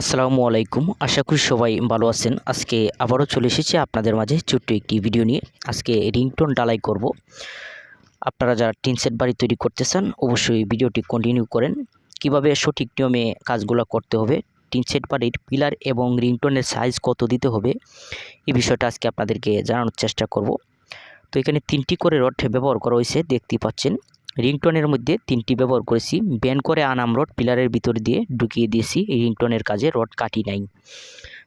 আসসালামু আলাইকুম। আশা করি সবাই ভালো আছেন। আজকে আবারও চলে এসেছি আপনাদের মাঝে ছোট্ট একটি ভিডিও নিয়ে। আজকে রিংটোন ডালাই করব। আপনারা যারা টিন সেট বাড়ি তৈরি করতে চান, অবশ্যই ভিডিওটি কন্টিনিউ করেন। কীভাবে সঠিক নিয়মে কাজগুলো করতে হবে, টিন সেট বাড়ির পিলার এবং রিংটোনের সাইজ কত দিতে হবে, এই বিষয়টা আজকে আপনাদেরকে জানানোর চেষ্টা করব। তো এখানে তিনটি করে রড ব্যবহার করা হয়েছে, দেখতেই পাচ্ছেন। রিংটনের মধ্যে তিনটি ব্যবহার করেছি। ব্যান করে আনাম রড পিলারের ভিতর দিয়ে ঢুকিয়ে দিয়েছি। এই রিংটনের কাজে রড কাটি নাই।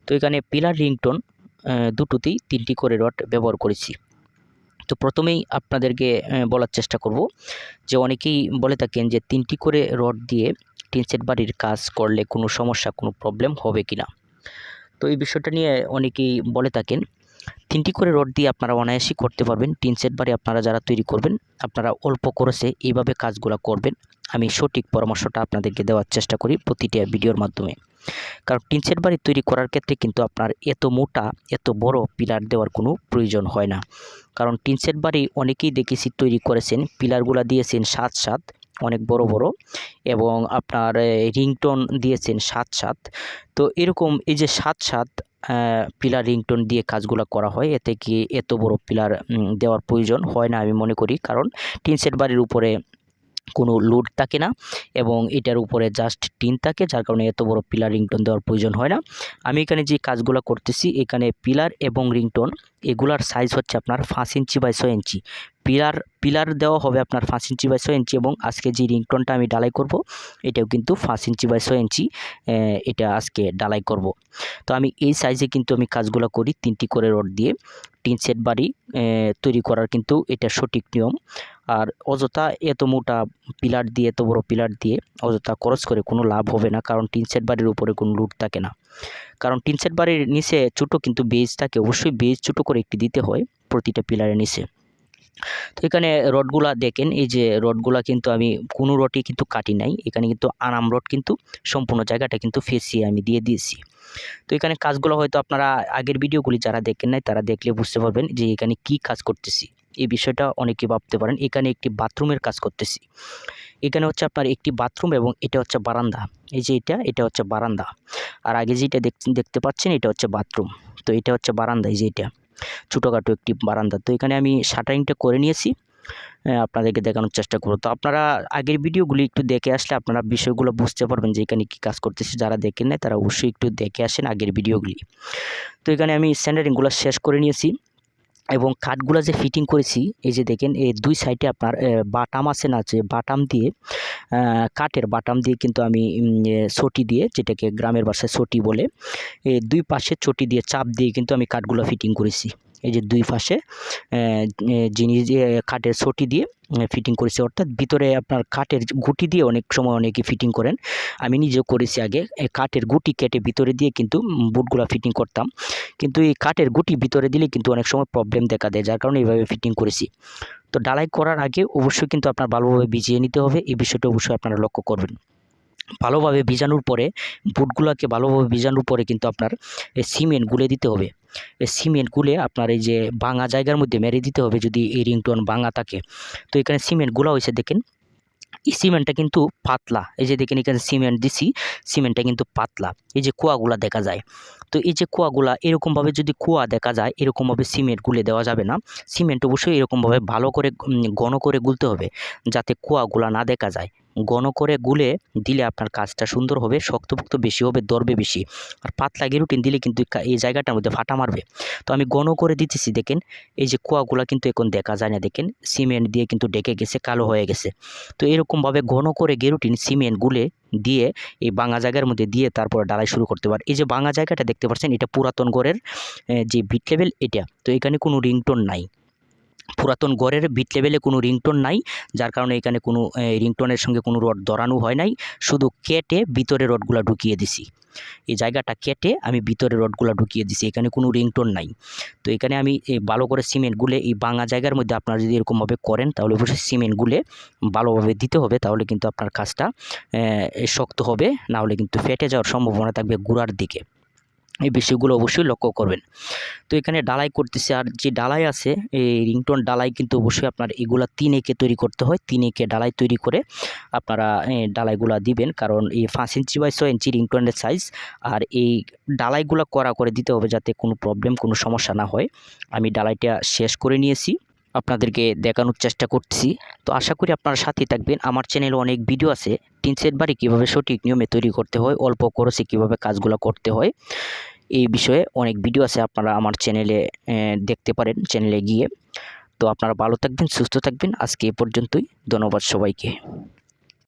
তো এখানে পিলার, রিংটন দুটোতেই তিনটি করে রড ব্যবহার করেছি। তো প্রথমেই আপনাদেরকে বলার চেষ্টা করব যে অনেকেই বলে থাকেন যে তিনটি করে রড দিয়ে টিনসেট বাড়ির কাজ করলে কোনো সমস্যা, কোনো প্রবলেম হবে কি না তো এই বিষয়টা নিয়ে অনেকেই বলে থাকেন তিনটি করে রড দিয়ে আপনারা অনায়াসই করতে পারবেন। টিন সেট বাড়ি আপনারা যারা তৈরি করবেন, আপনারা অল্প খরচে এইভাবে কাজগুলো করবেন। আমি সঠিক পরামর্শটা আপনাদেরকে দেওয়ার চেষ্টা করি প্রতিটা ভিডিওর মাধ্যমে। কারণ টিন সেট বাড়ি তৈরি করার ক্ষেত্রে কিন্তু আপনার এত মোটা, এত বড় পিলার দেওয়ার কোনো প্রয়োজন হয় না। কারণ টিন সেট বাড়ি অনেকেই দেখেছি তৈরি করেছেন, পিলারগুলো দিয়েছেন সাত সাত। অনেক বড় বড় এবং আপনার রিংটোন দিয়েছেন সাত সাত। তো এরকম এই যে সাত সাত পিলার রিংটোন দিয়ে কাজগুলো করা হয় এতে কি এত বড় পিলার দেওয়ার প্রয়োজন? হয় না আমি মনে করি। কারণ টিনসেট বাড়ির উপরে কোনো লোড থাকে না এবং এটার উপরে জাস্ট টিন থাকে, যার কারণে এত বড় পিলার রিংটোন দেওয়ার প্রয়োজন হয় না। আমি এখানে যে কাজগুলো করতেছি, এখানে পিলার এবং রিংটোন এগুলার সাইজ হচ্ছে আপনার পাঁচ ইঞ্চি বাই ছয় ইঞ্চি। পিলার পিলার দেওয়া হবে আপনার পাঁচ ইঞ্চি বাই ছয় ইঞ্চি এবং আজকে যে রিংটোনটা আমি ডালাই করব, এটাও কিন্তু পাঁচ ইঞ্চি বাই ছয় ইঞ্চি এটা আজকে ডালাই করব। তো আমি এই সাইজে কিন্তু আমি কাজগুলো করি তিনটি করে রড দিয়ে। টিন সেট বাড়ি তৈরি করার কিন্তু এটা সঠিক নিয়ম। আর অযথা এত মোটা পিলার দিয়ে, এত বড় পিলার দিয়ে অযথা খরচ করে কোনো লাভ হবে না, কারণ টিন সেট বাড়ির উপরে কোনো লুট থাকে না। কারণ টিন সেট বাড়ির নিচে ছোটো কিন্তু বেজ থাকে, অবশ্যই বেজ ছোটো করে একটি দিতে হয় প্রতিটা পিলারের নিচে। তো এখানে রডগুলা দেখেন, এই যে রডগুলা কিন্তু আমি কোনো রডই কিন্তু কাটি নাই, এখানে কিন্তু আনাম রড কিন্তু সম্পূর্ণ জায়গাটা কিন্তু ফেসিয়ে আমি দিয়ে দিয়েছি। তো এখানে কাজগুলো হয়তো আপনারা আগের ভিডিওগুলি যারা দেখেন নাই, তারা দেখলে বুঝতে পারবেন যে এখানে কি কাজ করতেছি। এই বিষয়টা অনেকে ভাবতে পারেন। এখানে একটি বাথরুমের কাজ করতেছি। এখানে হচ্ছে আপনার একটি বাথরুম এবং এটা হচ্ছে বারান্দা। এই যে এটা এটা হচ্ছে বারান্দা। আর আগে যেটা দেখ- দেখতে পাচ্ছেন এটা হচ্ছে বাথরুম। তো এটা হচ্ছে বারান্দা, এই যে এটা। ছোটোখাটো একটি বারান্দা। তো এখানে আমি শাটারিংটা করে নিয়েছি। আপনাদেরকে দেখানোর চেষ্টা করব। তো আপনারা আগের ভিডিওগুলি একটু দেখে আসলে আপনারা বিষয়গুলো বুঝতে পারবেন যে এখানে কী কাজ করতেছে। যারা দেখেন না তারা অবশ্যই একটু দেখে আসেন আগের ভিডিওগুলি। তো এখানে আমি স্যান্ডারিংগুলো শেষ করে নিয়েছি। এবং কাঠগুলো যে ফিটিং করেছি, এই যে দেখেন, এই দুই সাইডে আপনার বাটাম আছে না আছে বাটাম দিয়ে কাঠের বাটাম দিয়ে কিন্তু আমি ছটি দিয়ে, যেটাকে গ্রামের ভাষায় ছটি বলে, এই দুই পাশে ছটি দিয়ে চাপ দিয়ে কিন্তু আমি কাঠগুলো ফিটিং করেছি। এই যে দুই পাশে জিনিস কাঠের চটি দিয়ে ফিটিং করেছি, অর্থাৎ ভিতরে আপনার কাঠের গুটি দিয়ে অনেক সময় অনেকে ফিটিং করেন। আমি নিজেও করেছি আগে কাঠের গুটি কেটে ভিতরে দিয়ে কিন্তু বুটগুলো ফিটিং করতাম। কিন্তু এই কাঠের গুটি ভিতরে দিলে কিন্তু অনেক সময় প্রবলেম দেখা দেয়, যার কারণে এইভাবে ফিটিং করেছি। তো ডালাই করার আগে অবশ্যই কিন্তু আপনার ভালোভাবে ভিজিয়ে নিতে হবে, এই বিষয়টা অবশ্যই আপনারা লক্ষ্য করবেন। ভালোভাবে ভিজানোর পরে, বুটগুলোকে ভালোভাবে ভিজানোর পরে কিন্তু আপনার সিমেন্ট গুলে দিতে হবে। সিমেন্ট গুলে আপনার এই যে ভাঙা জায়গার মধ্যে মেরে দিতে হবে যদি এই রিংটোন ভাঙা থাকে। তো এখানে সিমেন্টগুলা হয়েছে দেখেন। এই সিমেন্টটা কিন্তু পাতলা। এই যে দেখেন এখানে সিমেন্ট দিছি, সিমেন্টটা কিন্তু পাতলা। এই যে কুয়াগুলা দেখা যায়। তো এই যে কুয়াগুলা এরকমভাবে যদি কুয়া দেখা যায়, এরকমভাবে সিমেন্ট গুলে দেওয়া যাবে না। সিমেন্ট অবশ্যই এরকমভাবে ভালো করে ঘন করে গুলতে হবে, যাতে কুয়াগুলা না দেখা যায়। ঘন করে গুলে দিলে আপনার কাজটা সুন্দর হবে, শক্তপোক্ত বেশি হবে, দরবে বেশি। আর পাতলা গেরুটিন দিলে কিন্তু এই জায়গাটার মধ্যে ফাটা মারবে। তো আমি ঘন করে দিতেছি, দেখেন। এই যে কুয়াগুলা কিন্তু এখন দেখা যায় না, দেখেন। সিমেন্ট দিয়ে কিন্তু ডেকে গেছে, কালো হয়ে গেছে। তো এরকমভাবে ঘন করে গেরুটিন, সিমেন্ট গুলে দিয়ে এই বাঙা জায়গার মধ্যে দিয়ে তারপরে ডালাই শুরু করতে পারে এই যে বাঙা জায়গাটা দেখতে পাচ্ছেন, এটা পুরাতন গড়ের যে বিট লেভেল এটা। তো এখানে কোনো রিংটোন নাই। পুরাতন গড়ের বিট লেভেলে কোনো রিংটোন নাই, যার কারণে এখানে কোনো রিংটোনের সঙ্গে কোনো রড ধরানো হয় নাই, শুধু কেটে ভিতরে রডগুলো ঢুকিয়ে দিছি। এই জায়গাটা কেটে আমি ভিতরে রডগুলো ঢুকিয়ে দিছি, এখানে কোনো রিংটোন নাই। তো এখানে আমি ভালো করে সিমেন্ট গুলে এই বাঙা জায়গার মধ্যে আপনারা যদি এরকমভাবে করেন, তাহলে অবশ্যই সিমেন্ট গুলে ভালোভাবে দিতে হবে, তাহলে কিন্তু আপনার কাজটা শক্ত হবে না হলে কিন্তু ফেটে যাওয়ার সম্ভাবনা থাকবে গুড়ার দিকে। এই বিষয়গুলো অবশ্যই লক্ষ্য করবেন। তো এখানে ডালাই করতেছে, আর যে ডালাই আছে, এই রিংটোন ডালাই কিন্তু অবশ্যই আপনার এগুলা তিন একে তৈরি করতে হয়। তিন একে ডালাই তৈরি করে আপনারা ডালাইগুলা দিবেন। কারণ এই পাঁচ ইঞ্চি বাই ছয় ইঞ্চি রিংটোনের সাইজ আর এই ডালাইগুলা করা করে দিতে হবে যাতে কোনো প্রবলেম কোনো সমস্যা না হয়। আমি ডালাইটা শেষ করে নিয়েছি। আপনাদেরকে দেখানোর চেষ্টা করছি তো আশা করি আপনারা সাথে থাকবেন। আমার চ্যানেলে অনেক ভিডিও আছে। টিন সেট বাড়ি কীভাবে সঠিক নিয়মে তৈরি করতে হয়, অল্প খরচে কীভাবে কাজগুলো করতে হয়, এই বিষয়ে অনেক ভিডিও আছে। আপনারা আমার চ্যানেলে দেখতে পারেন চ্যানেলে গিয়ে। তো আপনারা ভালো থাকবেন, সুস্থ থাকবেন। আজকে এ পর্যন্তই। ধন্যবাদ সবাইকে।